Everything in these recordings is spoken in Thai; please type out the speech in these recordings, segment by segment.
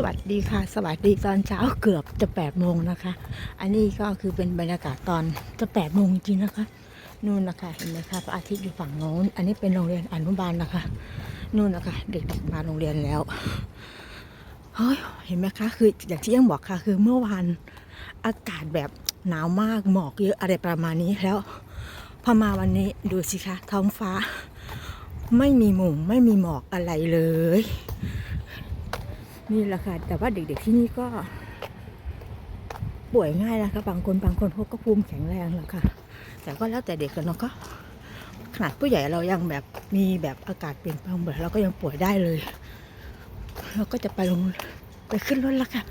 สวัสดีค่ะ สวัสดีตอนเช้าเกือบจะแปดโมงนะคะ อันนี้ก็คือเป็นบรรยากาศตอนจะแปดโมงจริงนะคะ นู่นนะคะเห็นไหมคะพระอาทิตย์อยู่ฝั่งโน้น อันนี้เป็นโรงเรียนอนุบาลนะคะ นู่นนะคะ เด็กๆมาโรงเรียนแล้วเฮ้ยเห็นไหมคะ คืออย่างที่ยังบอกค่ะ คือเมื่อวานอากาศแบบหนาวมากหมอกเยอะอะไรประมาณนี้แล้วพอมาวันนี้ดูสิคะท้องฟ้า ไม่มีหมงไม่มีหมอกอะไรเลย นี่แหละค่ะ แต่ว่าเด็กๆที่นี่ก็ ป่วยง่ายนะคะบางคนบางคนเขาก็ภูมิแข็งแรงแหละค่ะ แต่ก็แล้วแต่เด็กกันเนาะก็ ขนาดผู้ใหญ่เรายังแบบมีแบบอากาศเปลี่ยนแปลงแบ่อยเราก็ยังป่วยได้เลยเราก็จะไปลงไปขึ้นรถแล้วค่ะ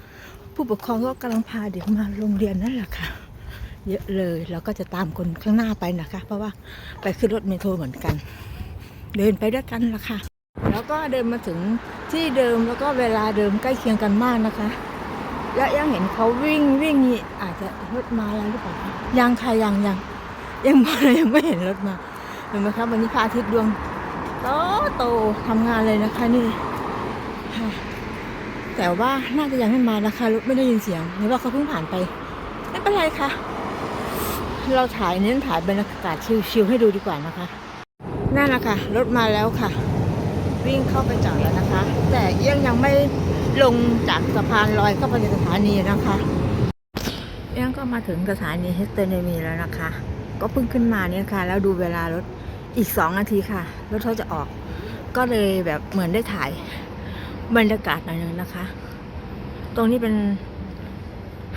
ผู้ปกครองก็กำลังพาเด็กมาโรงเรียนนั่นแหละค่ะเยอะเลยเราก็จะตามคนข้างหน้าไปนะคะ เพราะว่าไปขึ้นรถเมโทรเหมือนกัน เดินไปด้วยกันละค่ะ แล้วก็เดินมาถึง ที่เดิมแล้วก็เวลาเดิมใกล้เคียงกันมากนะคะ และยังเห็นเขาวิ่งวิ่งนี่อาจจะรถมาแล้วหรือเปล่ายังค่ะยังยังยังมาเลยยังไม่เห็นรถมาเห็นไหมครับวันนี้พระอาทิตย์ดวงโตโตทำงานเลยนะคะนี่แต่ว่าน่าจะยังไม่มานะคะรถไม่ได้ยินเสียงหรือว่าเขาเพิ่งผ่านไปไม่เป็นไรค่ะเราถ่ายเน้นถ่ายบรรยากาศชิลๆให้ดูดีกว่านะคะนั่นแหละค่ะรถมาแล้วค่ะ วิ่งเข้าไปจอดแล้วนะคะ แต่ยังยังไม่ลงจากสะพานลอยเข้าไปในสถานีนะคะยังก็มาถึงสถานีเฮสเตอร์เนมีแล้วนะคะ ก็เพิ่งขึ้นมาเนี่ยค่ะ แล้วดูเวลารถอีกสองนาทีค่ะรถเขาจะออก ก็เลยแบบเหมือนได้ถ่ายบรรยากาศหน่อยนึงนะคะ ตรงนี้เป็น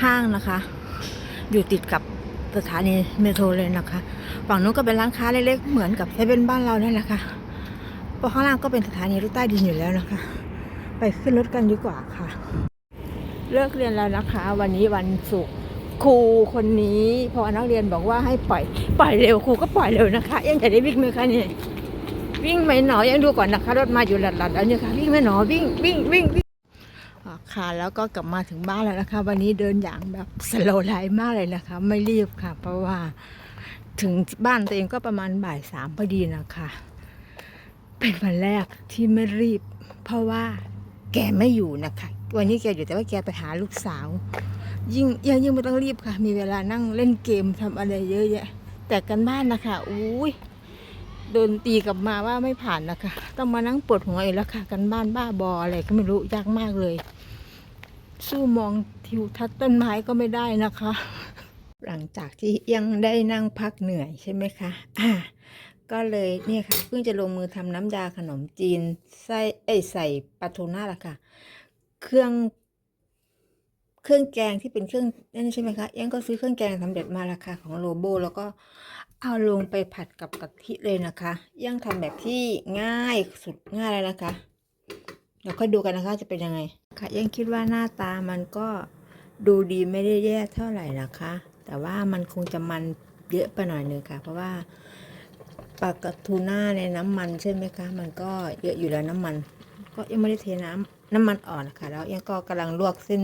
ห้างนะคะ อยู่ติดกับสถานีเมโทรเลยนะคะ ฝั่งนู้นก็เป็นร้านค้าเล็กๆเหมือนกับเซเว่นบ้านเราเนี่ยแหละค่ะ เพราะข้างล่างก็เป็นสถานีรถใต้ดินอยู่แล้วนะคะ ไปขึ้นรถกันดีกว่าค่ะ เลิกเรียนแล้วนะคะ วันนี้วันศุกร์ครูคนนี้พอนักเรียนบอกว่าให้ปล่อยปล่อยเร็วครูก็ปล่อยเร็วนะคะ ยังจะได้วิ่งไหมคะนี่วิ่งไหมหนอยังดูก่อนนะคะรถมาอยู่หลัดๆแล้วเนี่ยค่ะวิ่งไหมหนอวิ่งวิ่งวิ่งวิ่งค่ะแล้วก็กลับมาถึงบ้านแล้วนะคะ วันนี้เดินอย่างแบบสโลไลฟ์มากเลยนะคะ ไม่รีบค่ะ เพราะว่าถึงบ้านตัวเองก็ประมาณบ่ายสามพอดีนะคะ เป็นวันแรกที่ไม่รีบ เพราะว่าแกไม่อยู่นะคะ วันนี้แกอยู่แต่ว่าแกไปหาลูกสาว ยิ่งยังยิ่งไม่ต้องรีบค่ะ มีเวลานั่งเล่นเกมทำอะไรเยอะแยะ แต่กันบ้านนะคะอุ้ยโดนตีกลับมาว่าไม่ผ่านนะคะ ต้องมานั่งปวดหัวอีกแล้วค่ะ กันบ้านบ้าบออะไรก็ไม่รู้ยากมากเลย สู้มองทิวทัศน์ต้นไม้ก็ไม่ได้นะคะ หลังจากที่ยังได้นั่งพักเหนื่อยใช่ไหมคะอ่า ก็เลยเนี่ยค่ะเพิ่งจะลงมือทำน้ำยาขนมจีนไส้เอ้ใส่ปลาทูน่าละค่ะ เครื่องเครื่องแกงที่เป็นเครื่องนั่นใช่ไหมคะยังก็ซื้อเครื่องแกงสำเร็จมาราคาของโลโบแล้วก็เอาลงไปผัดกับกะทิเลยนะคะยังทำแบบที่ง่ายสุดง่ายเลยนะคะเดี๋ยวค่อยดูกันนะคะจะเป็นยังไงค่ะยังคิดว่าหน้าตามันก็ดูดีไม่ได้แย่เท่าไหร่นะคะ แต่ว่ามันคงจะมันเยอะไปหน่อยนึงค่ะ เพราะว่า ปลากระทูน่าในน้ำมันใช่ไหมคะ มันก็เยอะอยู่แล้วน้ำมัน ก็ยังไม่ได้เทน้ำน้ำมันอ่อนนะคะแล้วยังก็กำลังลวกเส้น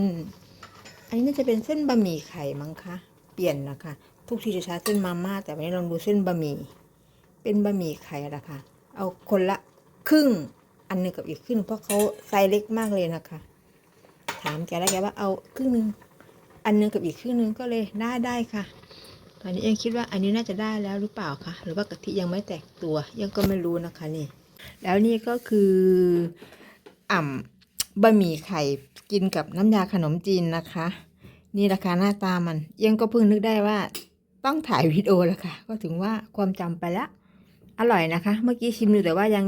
อันนี้น่าจะเป็นเส้นบะหมี่ไข่มั้งคะ เปลี่ยนนะคะ ทุกทีจะใช้เส้นมาม่าแต่วันนี้ลองดูเส้นบะหมี่ เป็นบะหมี่ไข่ละค่ะ เอาคนละครึ่งอันหนึงกับอีกครึ่งเพราะเขาไซส์เล็กมากเลยนะคะ ถามแกแล้วแกว่าเอาครึ่งนึงอันหนึงกับอีกครึ่งหนึงก็เลยได้ได้ค่ะ ตอนนี้ยังคิดว่าอันนี้น่าจะได้แล้วหรือเปล่าคะหรือว่ากะทิยังไม่แตกตัวยังก็ไม่รู้นะคะนี่ แล้วนี่ก็คืออ่ำบะหมี่ไข่กินกับน้ำยาขนมจีนนะคะ นี่ราคาหน้าตามันยังก็เพิ่งนึกได้ว่าต้องถ่ายวิดีโอแล้วค่ะ ก็ถึงว่าความจำไปแล้วอร่อยนะคะ เมื่อกี้ชิมดูแต่ว่ายัง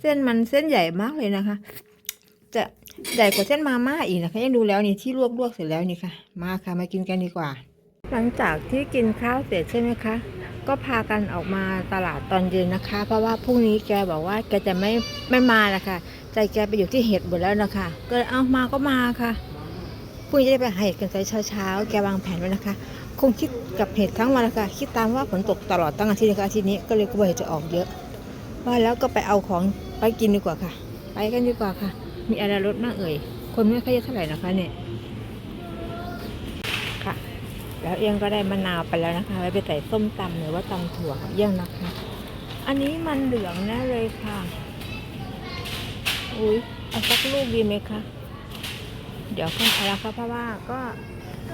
เส้นมันเส้นใหญ่มากเลยนะคะ จะใหญ่กว่าเส้นมาม่าอีกนะคะยังดูแล้วนี่ที่ลวกๆเสร็จแล้วนี่ค่ะ มาค่ะมากินกันดีกว่า หลังจากที่กินข้าวเสร็จใช่ไหมคะ ก็พากันออกมาตลาดตอนเย็นนะคะ เพราะว่าพรุ่งนี้แกบอกว่าแกจะไม่ไม่มาละค่ะ ใจแกไปอยู่ที่เห็ดหมดแล้วนะคะ ก็เลยเอามาก็มาค่ะพรุ่งนี้จะไปหาเห็ดกันใส่เช้าๆแกวางแผนไว้นะคะ คงคิดกับเห็ดทั้งวันละค่ะ คิดตามว่าฝนตกตลอดตั้งอาทิตย์นะคะอาทิตย์นี้ก็เลยกลัวเห็ดจะออกเยอะ ว่าแล้วก็ไปเอาของไปกินดีกว่าค่ะ ไปกันดีกว่าค่ะ มีอะไรลดมากเอ่ย คนไม่ค่อยเยอะเท่าไหร่นะคะเนี่ยค่ะ แล้วเอียงก็ได้มะนาวไปแล้วนะคะไว้ไปใส่ส้มตำหรือว่าตำถั่วเอียงนะคะ อันนี้มันเหลืองแน่เลยค่ะ อุ้ยเอาสักลูกดีไหมคะ เดี๋ยวค่อยเอาละค่ะเพราะว่าก็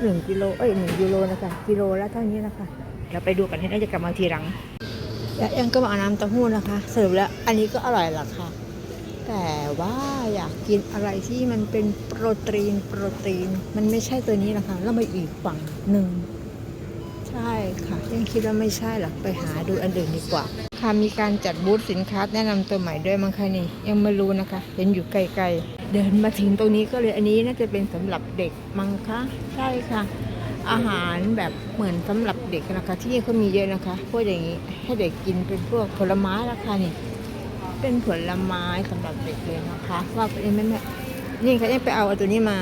หนึ่งกิโลเอ้ยหนึ่งกิโลนะคะกิโลละเท่านี้นะคะเดี๋ยวไปดูกันให้น่าจะกลับมาทีหลัง แล้วเอ็งก็มาเอาน้ำเต้าหู้นะคะสรุปแล้วอันนี้ก็อร่อยหละค่ะ แต่ว่าอยากกินอะไรที่มันเป็นโปรตีน โปรตีน มันไม่ใช่ตัวนี้นะคะแล้วมาอีกฝั่งหนึ่งใช่ค่ะ ยังคิดว่าไม่ใช่หรอกไปหาดูอันอื่นดีกว่า ค่ะมีการจัดบูธสินค้าแนะนำตัวใหม่ด้วยมั้งคะนี่ ยังไม่รู้นะคะ เห็นอยู่ไกลๆ เดินมาถึงตรงนี้ก็เลยอันนี้น่าจะเป็นสำหรับเด็กมั้งคะใช่ค่ะ อาหารแบบเหมือนสำหรับเด็กนะคะ ที่นี่เขามีเยอะนะคะพวกอย่างนี้ให้เด็กกินเป็นพวกผลไม้ราคานี่ เป็นผลไม้สำหรับเด็กเลยนะคะว่าเป็นแม่แม่นี่ค่ะยังไปเอาตัวนี้มา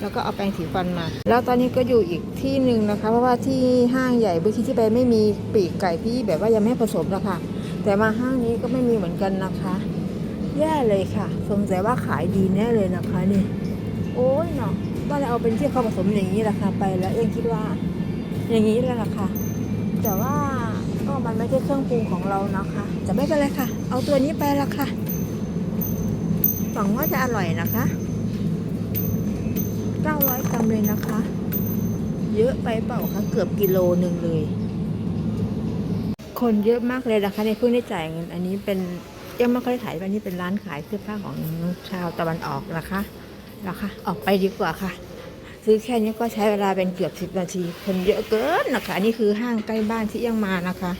แล้วก็เอาแปรงสีฟันมา แล้วตอนนี้ก็อยู่อีกที่หนึ่งนะคะ เพราะว่าที่ห้างใหญ่เมื่อกี้ที่ไปไม่มีปีกไก่ที่แบบว่ายังไม่ผสมนะคะแต่มาห้างนี้ก็ไม่มีเหมือนกันนะคะ แย่เลยค่ะสงสัยว่าขายดีแน่เลยนะคะนี่โอ้ยเนาะก็เลยเอาเป็นที่เขาผสมอย่างนี้แหละค่ะไปแล้วเองคิดว่า อย่างนี้แหละค่ะ แต่ว่า มันไม่ใช่เครื่องปรุงของเรานะคะแต่ไม่เป็นไรค่ะ เอาตัวนี้ไปละค่ะหวังว่าจะอร่อยนะคะ 900กรัมเลยนะคะ เยอะไปเปล่าคะเกือบกิโลหนึ่งเลย คนเยอะมากเลยนะคะในเพิ่งได้จ่ายเงินอันนี้เป็นยังไม่ค่อยขายอันนี้เป็นร้านขายเสื้อผ้าของชาวตะวันออกนะคะนะคะ ออกไปดีกว่าค่ะ ซื้อแค่นี้ก็ใช้เวลาเป็นเกือบสิบนาที คนเยอะเกินนะคะ นี่คือห้างใกล้บ้านที่ยังมานะคะ